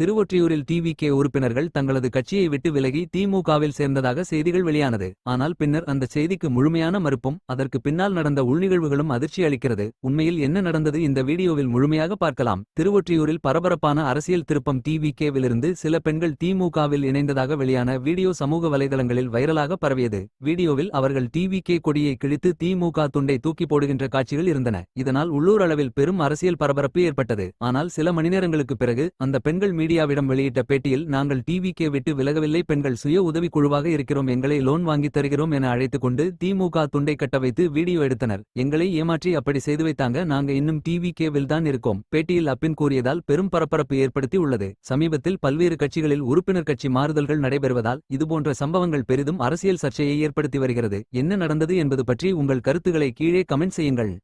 திருவொற்றியூரில் TVK உறுப்பினர்கள் தங்களது கட்சியை விட்டு விலகி திமுகவில் சேர்ந்ததாக செய்திகள் வெளியானது. ஆனால் பின்னர் அந்த செய்திக்கு முழுமையான மறுப்பும் அதற்கு பின்னால் நடந்த உள்நிகழ்வுகளும் அதிர்ச்சி அளிக்கிறது. உண்மையில் என்ன நடந்தது இந்த வீடியோவில் முழுமையாக பார்க்கலாம். திருவொற்றியூரில் பரபரப்பான அரசியல் திருப்பம் டிவிகேவிலிருந்து சில பெண்கள் திமுகவில் இணைந்ததாக வெளியான வீடியோ சமூக வலைதளங்களில் வைரலாக பரவியது. வீடியோவில் அவர்கள் டிவிகே கொடியை கிழித்து திமுக துண்டை தூக்கி போடுகின்ற காட்சிகள் இருந்தன. இதனால் உள்ளூர் அளவில் பெரும் அரசியல் பரபரப்பு ஏற்பட்டது. ஆனால் சில மணிநேரங்களுக்கு பிறகு அந்த பெண்கள் மீடியாவிடம் வெளியிட்ட பேட்டியில் நாங்கள் டிவிகே விட்டு விலகவில்லை. பெண்கள் சுய உதவி குழுவாக இருக்கிறோம். எங்களை லோன் வாங்கி தருகிறோம் என அழைத்துக் கொண்டு திமுக துண்டை கட்ட வைத்து வீடியோ எடுத்தனர். எங்களை ஏமாற்றி அப்படி செய்து வைத்தாங்க. நாங்க இன்னும் டிவிகேவில் தான் இருக்கோம். பேட்டியில் அப்பின் கூறியதால் பெரும் பரபரப்பு ஏற்படுத்தி உள்ளது. சமீபத்தில் பல்வேறு கட்சிகளில் உறுப்பினர் கட்சி மாறுதல்கள் நடைபெறுவதால் இதுபோன்ற சம்பவங்கள் பெரிதும் அரசியல் சர்ச்சையை ஏற்படுத்தி வருகிறது. என்ன நடந்தது என்பது பற்றி உங்கள் கருத்துக்களை கீழே கமெண்ட் செய்யுங்கள்.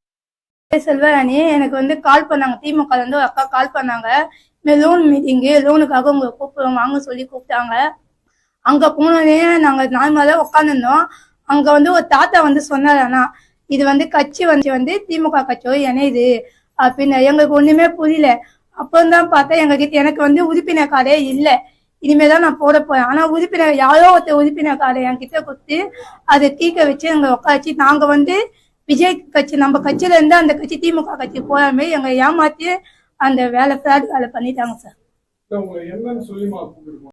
செல்வராணி எனக்கு வந்து கால் பண்ணாங்க. திமுக வந்து ஒரு அக்கா கால் பண்ணாங்க. லோன் மீட்டிங்கு லோனுக்காக உங்களை கூப்பிடுவோம் வாங்க சொல்லி கூப்பிட்டாங்க. அங்கே போனோடனே நாங்கள் நார்மலாக உட்காந்துருந்தோம் அங்கே வந்து ஒரு தாத்தா வந்து சொன்னார் ஆனா இது வந்து கட்சி வந்து வந்து திமுக கட்சியோ இணையுது அப்படின்னு. எங்களுக்கு ஒன்றுமே புரியல. அப்புறம் தான் பார்த்தா எங்ககிட்ட எனக்கு வந்து உறுப்பினர் கார்டே இல்லை. இனிமே தான் நான் போட போறேன். ஆனா உறுப்பினர் யாரோ ஒருத்தர் உறுப்பினர் கார்டை என்கிட்ட கொடுத்து அதை தீக்க வச்சு எங்க உட்காச்சு நாங்க வந்து விஜய் கட்சி நம்ம கட்சியில இருந்து அந்த கட்சி திமுக கட்சி போறாமே எங்களை ஏமாத்தி அந்த வேலை ஃப்ராட் வேலை பண்ணிட்டாங்க சார்.